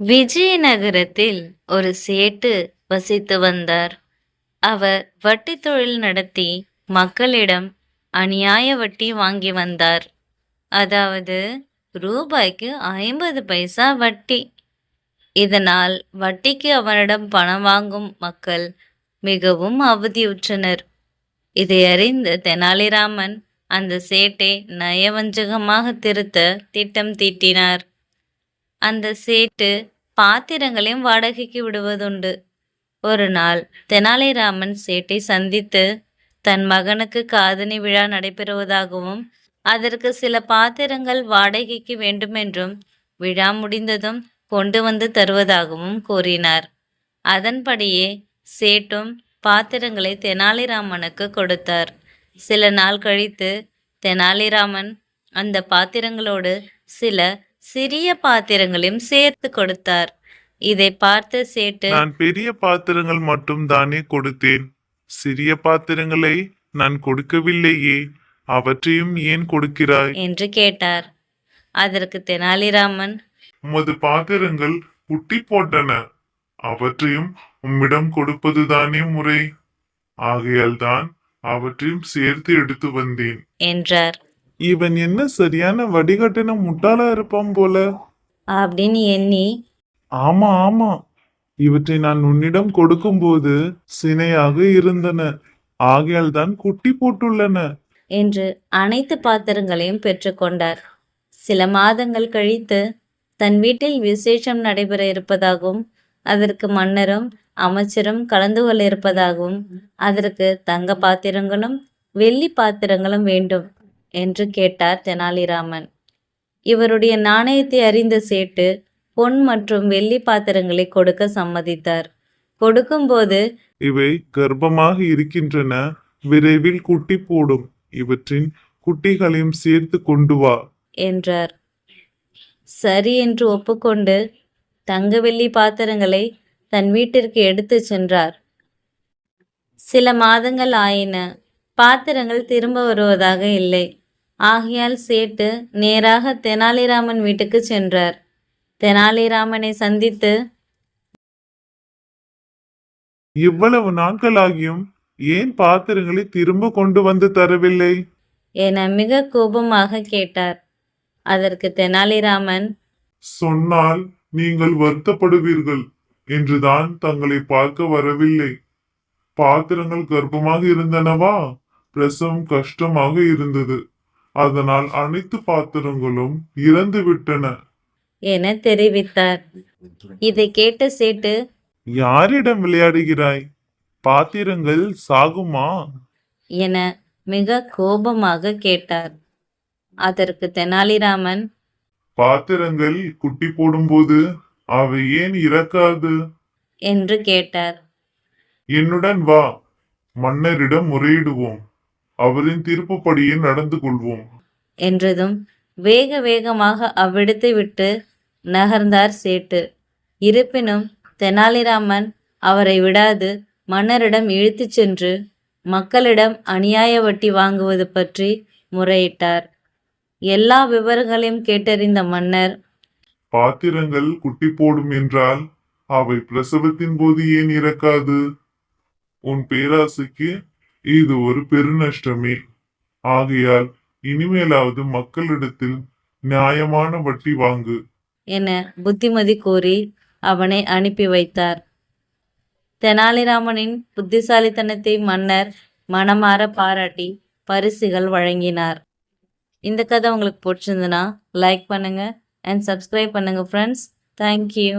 விஜயநகரத்தில் ஒரு சேட்டு வசித்து வந்தார். அவர் வட்டி தொழில் நடத்தி மக்களிடம் அநியாய வட்டி வாங்கி வந்தார். அதாவது ரூபாய்க்கு ஐம்பது பைசா வட்டி. இதனால் வட்டிக்கு அவரிடம் பணம் வாங்கும் மக்கள் மிகவும் அவதியுற்றனர். இதை அறிந்த தெனாலிராமன் அந்த சேட்டை நயவஞ்சகமாக திருத்த திட்டம் தீட்டினார். அந்த சேட்டு பாத்திரங்களையும் வாடகைக்கு விடுவதுண்டு. ஒரு நாள் தெனாலிராமன் சேட்டை சந்தித்து தன் மகனுக்கு காதணி விழா நடைபெறுவதாகவும் அதற்கு சில பாத்திரங்கள் வாடகைக்கு வேண்டுமென்றும் விழா முடிந்ததும் கொண்டு வந்து தருவதாகவும் கூறினார். அதன்படியே சேட்டும் பாத்திரங்களை தெனாலிராமனுக்கு கொடுத்தார். சில நாள் கழித்து தெனாலிராமன் அந்த பாத்திரங்களோடு சில சிறிய பாத்திரங்களையும் சேர்த்து கொடுத்தார். இதை பார்த்த சேட்டு நான் பெரிய பாத்திரங்கள் மட்டும் தானே கொடுத்தேன். சிறிய பாத்திரங்களை நான் கொடுக்கவில்லையே அவற்றையும் ஏன் கொடுக்கிறாய்? என்று கேட்டார். அதற்கு தெனாலிராமன் உமது பாத்திரங்கள் குட்டி போட்டன அவற்றையும் உம்மிடம் கொடுப்பதுதானே முறை. ஆகையால் தான் அவற்றையும் சேர்த்து எடுத்து வந்தேன். என்றார். இவன் என்ன சரியான வடிகட்டின முட்டாளா இருப்பான் போல? அப்படின்னு எண்ணி ஆமா ஆமா. இவற்றை நான் உன்னிடம் கொடுக்கும்போது சினையாக இருந்தன. ஆகையால் தான் குட்டி போட்டுள்ளன. என்று அனைத்து பாத்திரங்களையும் பெற்றுக்கொண்டார் சில மாதங்கள் கழித்து தன் வீட்டில் விசேஷம் நடைபெற இருப்பதாகவும் அதற்கு மன்னரும் அமைச்சரும் கலந்து கொள்ள இருப்பதாகவும் அதற்கு தங்க பாத்திரங்களும் வெள்ளி பாத்திரங்களும் வேண்டும். என்று கேட்டார் தெனாலிராமன். இவருடைய நாணயத்தை அறிந்த சேட்டு பொன் மற்றும் வெள்ளி பாத்திரங்களை கொடுக்க சம்மதித்தார். கொடுக்கும்போது இவை கர்ப்பமாக இருக்கின்றன விரைவில் குட்டி போடும் இவற்றின் குட்டிகளையும் சேர்த்து கொண்டு வா என்றார். சரி என்று ஒப்புக்கொண்டு தங்க வெள்ளி பாத்திரங்களை தன் வீட்டிற்கு எடுத்துச் சென்றார். சில மாதங்கள் ஆயின. பாத்திரங்கள் திரும்ப வருவதாக இல்லை. ஆகையால் சேட்டு நேராக தெனாலிராமன் வீட்டுக்கு சென்றார். தெனாலிராமனை சந்தித்து இவ்வளவு நாட்களாகியும் ஏன் பாத்திரங்களை திரும்ப கொண்டு வந்து தரவில்லை? என மிக கோபமாக கேட்டார். அதற்கு தெனாலிராமன் சொன்னால் நீங்கள் வருத்தப்படுவீர்கள் என்றுதான் தங்களை பார்க்க வரவில்லை. பாத்திரங்கள் கர்ப்பமாக இருந்தனவா? பிரசவம் கஷ்டமாக இருந்தது. அதனால் அனைத்து பாத்திரங்களும் இறந்து விட்டன என தெரிவித்தார். இதை கேட்ட சேட்டு யாரிடம் விளையாடுகிறாய்? பாத்திரங்கள் சாகுமா? என மிக கோபமாக கேட்டார். அதற்கு தெனாலிராமன் பாத்திரங்கள் குட்டி போடும்போது அவை ஏன் இறக்காது? என்று கேட்டார். என்னுடன் வா மன்னரிடம் முறையிடுவோம். அவரின் தீர்ப்புப்படியே நடந்து கொள்வோம். என்றதும் வேக வேகமாக அவ்விடத்தை விட்டு நகர்ந்தார் சேட்டு. இருப்பினும் தெனாலிராமன் அவரை விடாது மன்னரிடம் இழுத்துச் சென்று மக்களிடம் அநியாய வட்டி வாங்குவது பற்றி முறையிட்டார். எல்லா விவரங்களையும் கேட்டறிந்த மன்னர் பாத்திரங்கள் குட்டி போடும் என்றால் அவை பிரசவத்தின் போது ஏன் இறக்காது? உன் பேராசைக்கு இது ஒரு பெருநஷ்டமே. ஆகையால் இனிமேலாவது மக்களிடத்தில் நியாயமான வட்டி வாங்கு. என புத்திமதி கூறி அவனை அனுப்பி வைத்தார். தெனாலிராமனின் புத்திசாலித்தனத்தை மன்னர் மனமாற பாராட்டி பரிசுகள் வழங்கினார். இந்த கதை உங்களுக்கு பிடிச்சிருந்துன்னா லைக் பண்ணுங்க அண்ட் சப்ஸ்கிரைப் பண்ணுங்க ஃப்ரெண்ட்ஸ் தேங்க்யூ